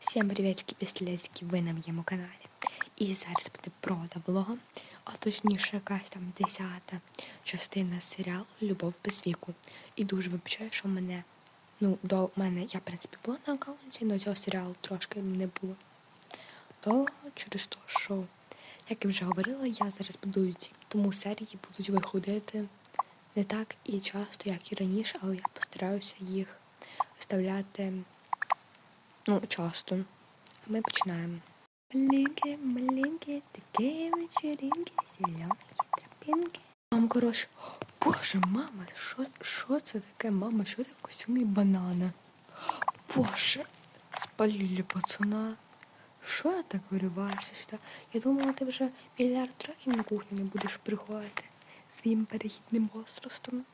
Всім привітки, пістолетики, ви на моєму каналі. І зараз буде прода влога, а точніше якась там десята частина серіалу Любов без віку. І дуже вибачаю, що мене, ну, до мене, я, в принципі, була на аккаунті, але цього серіалу трошки не було. Довго через те, що, як я вже говорила, я зараз буду тому серії будуть виходити не так і часто, як і раніше, але я постараюся їх виставляти ну, часто. Ми починаємо. Маленькі, маленькі, такі вечеринки, зелені тропінки. Мам, коротше, боже, мама, що, що це таке, мама, що ти в костюмі банана? Боже, спалили пацана. Що я так вириваюся сюди? Я думала, ти вже мільярд років на кухню не будеш приходити своїм перехідним возрастом.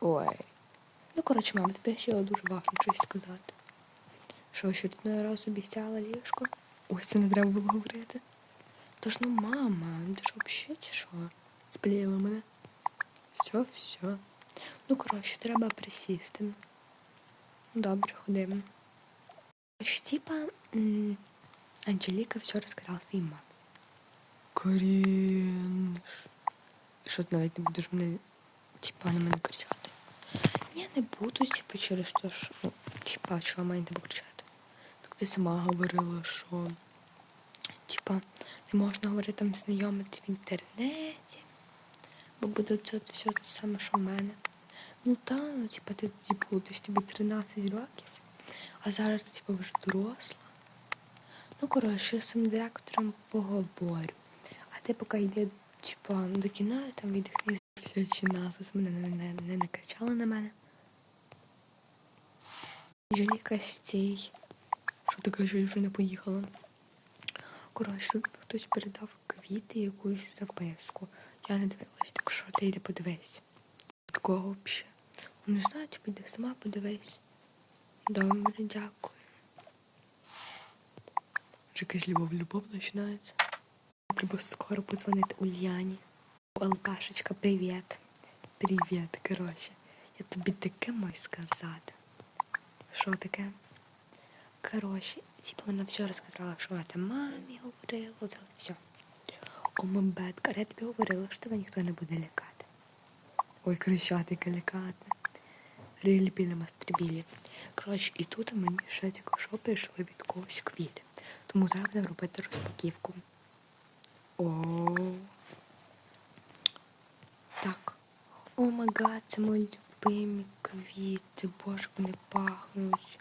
Ой. Ну, коротше, мама, тобі ще дуже важливо щось сказати. Що, що ти не раз обіцяла ліжко? Ой, це не треба було говорити. Тож ну мама, ну ти ж взагалі чи що? Спліла мене. Все, все. Ну, коротше, треба присісти. Ну, Добре, ходимо. Типа, Анжеліка все розказала своїй мамі. Карінш. Що ти навіть не будеш мене, типа, на мене кричати? Я не буду, типу, через те, що, ну, типа, що маю тебе кричати. Ти сама говорила, що, типа, не можна говорити там знайомити в інтернеті, бо буде це все те саме, що в мене. Ну та, ну, типа, ти тоді будеш, тобі 13 років, а зараз ти, типа, вже доросла. Ну, коротше, я з цим директором поговорю. А ти поки йди, типа, до кіно, там віддихни чи насос, мене не, не, не накричали на мене. Анжеліка стій. Що ти кажеш, вже не поїхала? Коротше, хтось передав квіти якусь записку. Я не дивилась, так що ти йди подивись. Такого взагалі. Не знаю, чи піди сама подивись. Добре, дякую. Вже якась любов-любов починається. Треба скоро позвонити Ульяні. Алкашечка, привіт. Привіт, коротше. Я тобі таке маю сказати. Що таке? Коротше, типу вона все розказала, що я там мамі говорила, от все. О, мамбетка, я тобі говорила, що тебе ніхто не буде лякати. Ой, кричати, лякати. Рильбі мастрибілі. Коротше, і тут мені ще тільки що прийшли від когось квіти. Тому зараз будемо робити розпаківку. О. Так. О май гад, це мої любимі квіти. Боже, вони пахнуть.